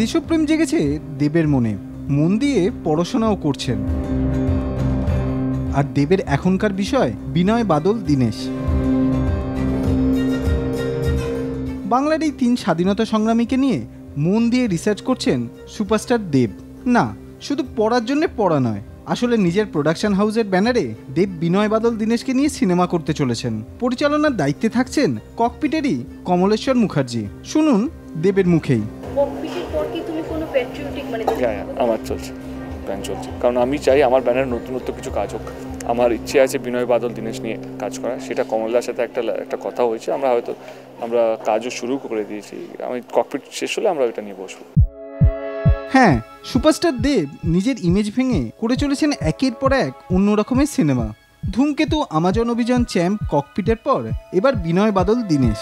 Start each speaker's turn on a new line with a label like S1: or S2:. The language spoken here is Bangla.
S1: দেশপ্রেম জেগেছে দেবের মনে। মন দিয়ে পড়াশোনাও করছেন। আর দেবের এখনকার বিষয়, বিনয় বাদল দীনেশ। বাংলার এই তিন স্বাধীনতা সংগ্রামীকে নিয়ে মন দিয়ে রিসার্চ করছেন সুপারস্টার দেব। না, শুধু পড়ার জন্য পড়া নয়, আসলে নিজের প্রোডাকশন হাউসের ব্যানারে দেব বিনয় বাদল দীনেশকে নিয়ে সিনেমা করতে চলেছেন। পরিচালনার দায়িত্বে থাকছেন ককপিটেরই কমলেশ্বর মুখার্জি। শুনুন দেবের মুখেই।
S2: ককপিটের পর কি তুমি কোনো প্যাট্রিয়টিক মানে
S3: হ্যাঁ হ্যাঁ আমার চলছে প্ল্যান চলছে। কারণ আমি চাই আমার ব্যানারে নতুনত্ব কিছু কাজ হোক। আমার ইচ্ছে আছে বিনয় বাদল দীনেশ নিয়ে কাজ করা। সেটা কমলদার সাথে একটা একটা কথা হয়েছে। আমরা হয়তো আমরা কাজও শুরু করে দিয়েছি। আমি ককপিট শেষ হলে আমরা ওইটা নিয়ে বসবো।
S1: হ্যাঁ সুপারস্টার দেব নিজের ইমেজ ভেঙে করে চলেছেন একের পর এক অন্য রকমের সিনেমা ধূমকেতু আমাজন অভিযান চ্যাম্প ককপিটের পর এবার বিনয় বাদল দীনেশ।